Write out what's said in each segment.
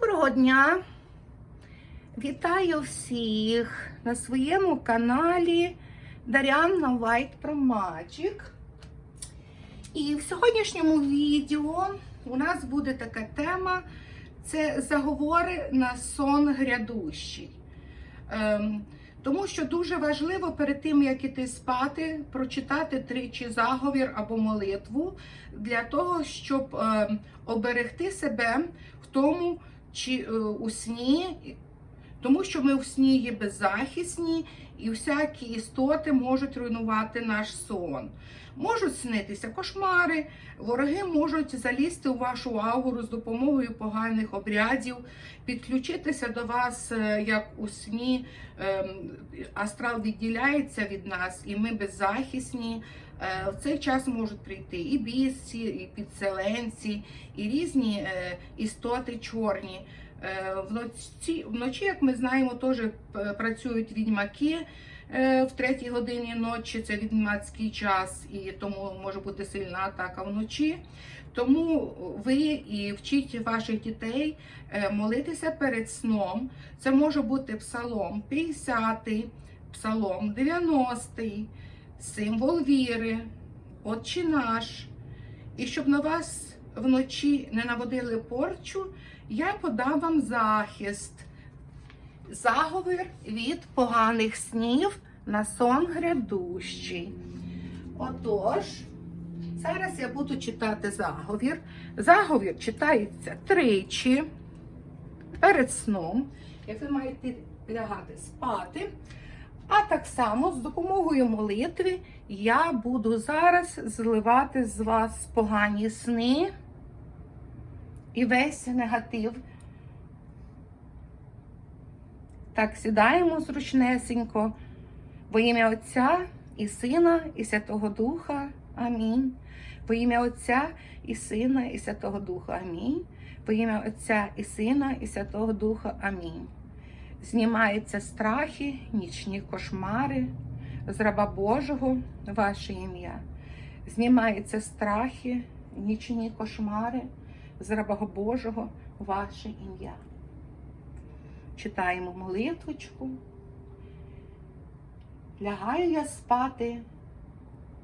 Доброго дня! Вітаю всіх на своєму каналі Дар'яна White Pro Magic. І в сьогоднішньому відео у нас буде така тема: це заговори на сон грядущий. Ем, тому що дуже важливо перед тим, як іти спати, прочитати тричі заговір або молитву для того, щоб ем, оберегти себе в тому чи е, у сні, тому що ми в сні є беззахисні, і всякі істоти можуть руйнувати наш сон. Можуть снитися кошмари, вороги можуть залізти у вашу ауру з допомогою поганих обрядів, підключитися до вас, е, як у сні. Ем, Астрал відділяється від нас, і ми беззахисні. Е, В цей час можуть прийти і бісці, і підселенці, і різні е, істоти чорні. Е, Вночі, вночі, як ми знаємо, теж працюють відьмаки в третій годині ночі. Це відьмацький час, і тому може бути сильна атака вночі. Тому ви і вчіть ваших дітей молитися перед сном. Це може бути псалом 50, псалом 90, символ віри, Отче наш. І щоб на вас вночі не наводили порчу, я подам вам захист, заговір від поганих снів на сон грядущий. Отож, зараз я буду читати заговір. Заговір читається тричі перед сном, як ви маєте лягати спати. А так само з допомогою молитви я буду зараз зливати з вас погані сни і весь негатив. Так, сідаємо зручнесенько, во ім'я Отця і Сина, і Святого Духа. Амінь. Во ім'я Отця і Сина, і Святого Духа. Амінь. Во ім'я Отця і Сина, і Святого Духа. Амінь. Знімаються страхи, нічні кошмари з раба Божого, ваше ім'я. Знімаються страхи, нічні кошмари з раба Божого, ваше ім'я. Читаємо молитвочку. Лягаю я спати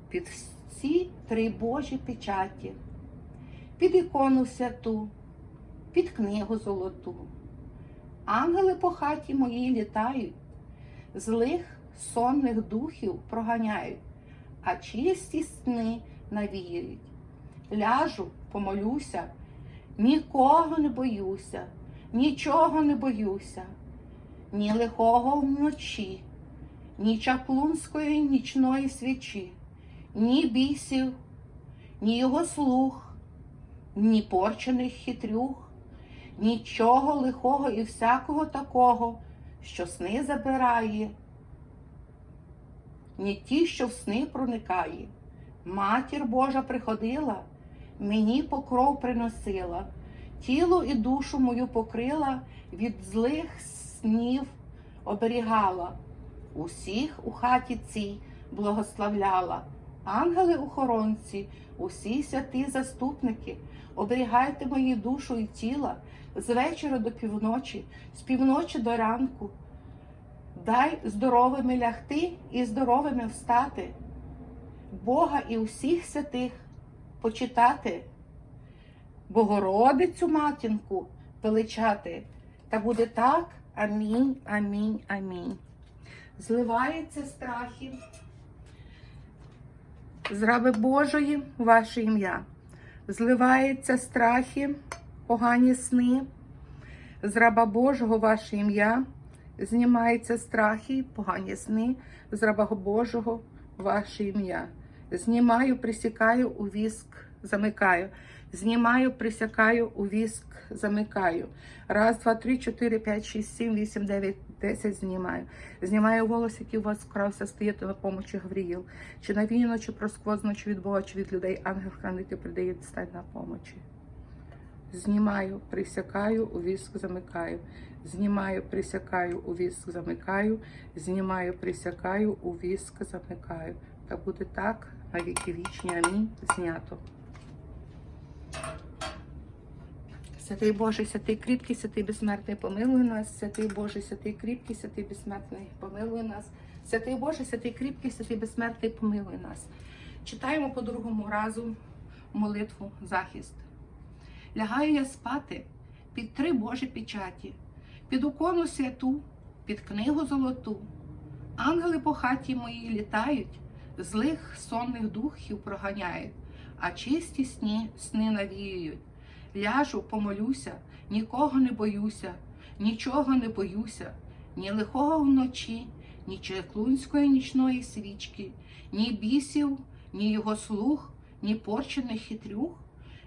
під всі три Божі печаті, під ікону святу, під книгу золоту. Ангели по хаті моїй літають, злих сонних духів проганяють, а чисті сни навіють. Ляжу, помолюся, нікого не боюся, нічого не боюся, ні лихого вночі, ні чаклунської нічної свічі, ні бісів, ні його слух, ні порчених хитрюх нічого лихого і всякого такого, що сни забирає, ні ті, що в сни проникає. Матір Божа приходила, мені покров приносила, тіло і душу мою покрила, від злих снів оберігала, усіх у хаті цій благословляла, ангели-охоронці, усі святі заступники, оберігайте мою душу і тіла з вечора до півночі, з півночі до ранку. Дай здоровими лягти і здоровими встати, Бога і усіх святих почитати, Богородицю матінку величати. Та буде так. Амінь, амінь, амінь. Зливається страхи з раби Божої ваше ім'я. Зливається страхи погані сни, з раба Божого ваше ім'я, знімаються страхи, погані сни, з раба Божого ваше ім'я. Знімаю, присікаю у віск, замикаю. Знімаю, присякаю у віск, замикаю. Раз, два, три, чотири, п'ять, шість, сім, вісім, дев'ять, десять знімаю. Знімаю волос, який у вас вкрався, стоїти на помочі Гавріїл. Чи навійно, чи просквозно, чи від Бога, чи від людей. Ангел хранити придає стать на помочі. Знімаю, присякаю, у віск замикаю. Знімаю, присякаю, у віск замикаю. Знімаю, присякаю, у віск замикаю. Та буде так, на віки вічні. Амінь. Знято. Святий Боже, святий кріпкий, святий безсмертний, помилуй нас, святий Боже, святий кріпкий, святий безсмертний, помилуй нас. Святий Боже, святий кріпкий, святий безсмертний, помилуй нас. Читаємо по другому разу молитву захист. Лягаю я спати під три Божі печаті, під ікону святу, під книгу золоту. Ангели по хаті моїй літають, злих сонних духів проганяють, а чисті сні сни навіюють. Ляжу, помолюся, нікого не боюся, нічого не боюся, ні лихого вночі, ні чеклунської нічної свічки, ні бісів, ні його слух, ні порчених хитрюх,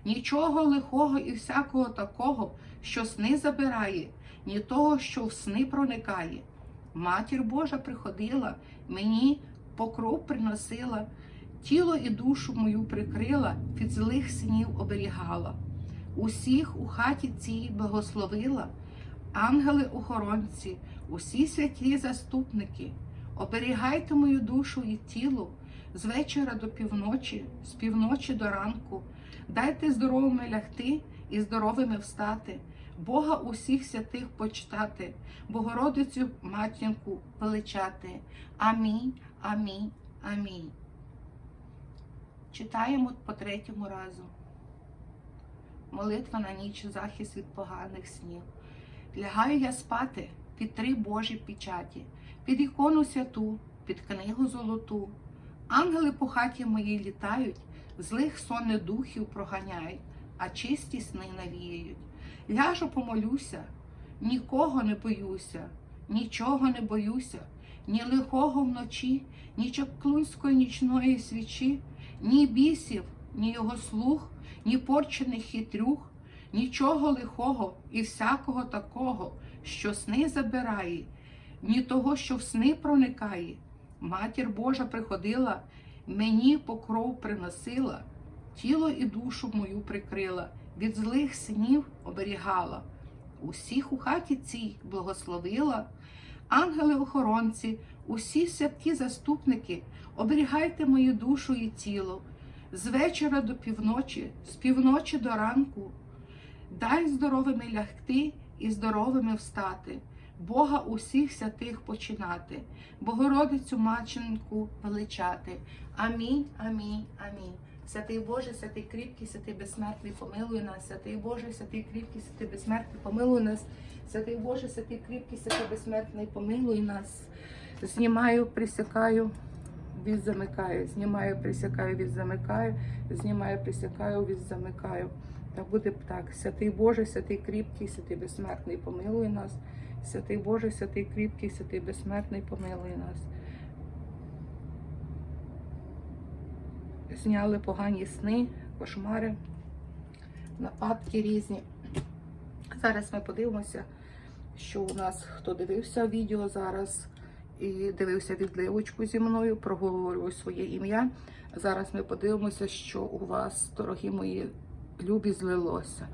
нічого лихого і всякого такого, що сни забирає, ні того, що в сни проникає. Матір Божа приходила, мені покров приносила, тіло і душу мою прикрила, від злих снів оберігала. Усіх у хаті цій благословила, ангели-охоронці, усі святі заступники, оберігайте мою душу і тіло з вечора до півночі, з півночі до ранку. Дайте здоровими лягти і здоровими встати, Бога усіх святих почитати, Богородицю матінку величати. Амінь, амінь, амінь. Читаємо по третьому разу. Молитва на ніч захист від поганих снів. Лягаю я спати під три Божі печаті, під ікону святу, під книгу золоту. Ангели по хаті моїй літають, злих сонних духів проганяють, а чисті сни навіяють. Ляжу, помолюся, нікого не боюся, нічого не боюся, ні лихого вночі, ні чаклунської нічної свічі, ні бісів, ні його слух, ні порчених хитрюх, нічого лихого і всякого такого, що сни забирає, ні того, що в сни проникає. Матір Божа приходила, мені покров приносила, тіло і душу мою прикрила, від злих снів оберігала. Усіх у хаті цій благословила, ангели-охоронці, усі святі заступники, оберігайте мою душу і тіло, з вечора до півночі, з півночі до ранку. Дай здоровими лягти і здоровими встати. Бога усіх святих починати, Богородицю Маченку величати. Амінь, амінь, амінь. Святий Боже, святий кріпкий, святий безсмертний, помилуй нас, святий Боже, святий кріпкий, святий безсмертний, помилуй нас, святий Боже, святий кріпкий, святий безсмертний, помилуй нас. Знімаю, присякаю, від замикаю, знімаю, присякаю, від замикаю, знімаю, присякаю, від замикаю. Та буде так. Святий Боже, святий кріпкий, святий безсмертний, помилуй нас. Святий Боже, святий кріпкий, святий безсмертний, помилуй нас. Зняли погані сни, кошмари, нападки різні. Зараз ми подивимося, що у нас хто дивився відео зараз і дивився відливочку зі мною, проговорюю своє ім'я. Зараз ми подивимося, що у вас, дорогі мої любі, злилося.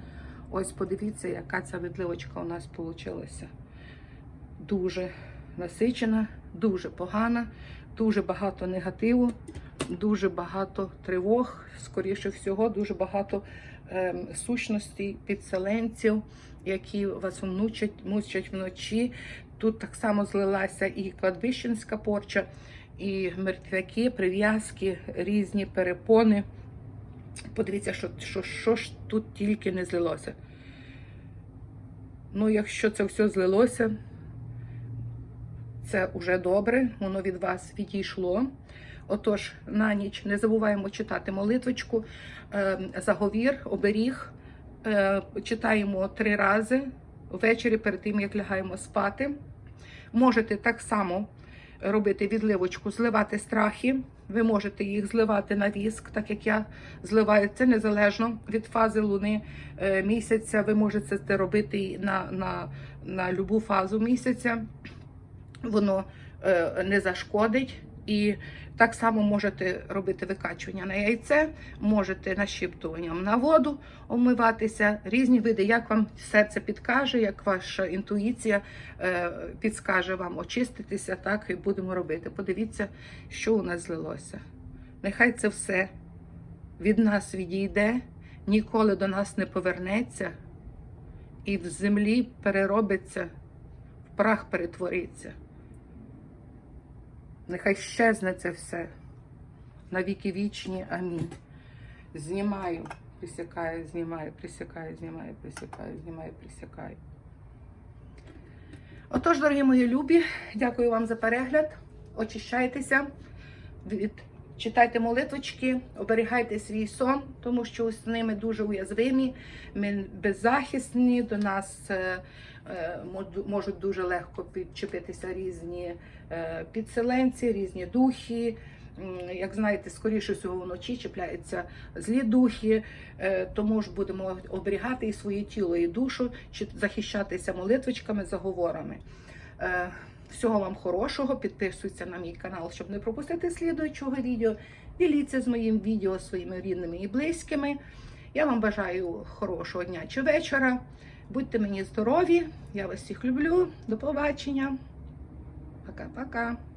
Ось подивіться, яка ця відливочка у нас вийшла. Дуже насичена, дуже погана, дуже багато негативу, дуже багато тривог, скоріше всього, дуже багато ем, сущностей, підселенців, які вас мучать, мучать вночі. Тут так само злилася і кладбищенська порча, і мертвяки, прив'язки, різні перепони. Подивіться, що, що, що ж тут тільки не злилося. Ну, якщо це все злилося, це вже добре, воно від вас відійшло. Отож, на ніч не забуваємо читати молитвочку, е, заговір, оберіг. Е, Читаємо три рази ввечері перед тим, як лягаємо спати. Можете так само робити відливочку, зливати страхи. Ви можете їх зливати на віск, так як я зливаю. Це незалежно від фази луни е, місяця. Ви можете це робити на, на, на любу фазу місяця. Воно е, не зашкодить. І так само можете робити викачування на яйце, можете нашіптуванням на воду омиватися, різні види, як вам серце підкаже, як ваша інтуїція е, підскаже вам очиститися, так і будемо робити. Подивіться, що у нас злилося. Нехай це все від нас відійде, ніколи до нас не повернеться. і в землі переробиться, в прах перетвориться. Нехай щезне це все. На віки вічні. Амінь. Знімаю, присякаю, знімаю, присякаю, знімаю, присякаю, знімаю, присякаю. Отож, дорогі мої любі, дякую вам за перегляд. Очищайтеся, від... читайте молитвочки, оберігайте свій сон, тому що з ними дуже уязвимі, ми беззахисні, до нас е, е, можуть дуже легко підчепитися різні е, підселенці, різні духи. Як знаєте, скоріше всього вночі чіпляються злі духи, тому ж будемо оберігати і своє тіло, і душу, захищатися молитвочками, заговорами. Всього вам хорошого, підписуйтесь на мій канал, щоб не пропустити слідуючого відео. Діліться з моїм відео своїми рідними і близькими. Я вам бажаю хорошого дня чи вечора. Будьте мені здорові, я вас всіх люблю. До побачення. Пока-пока.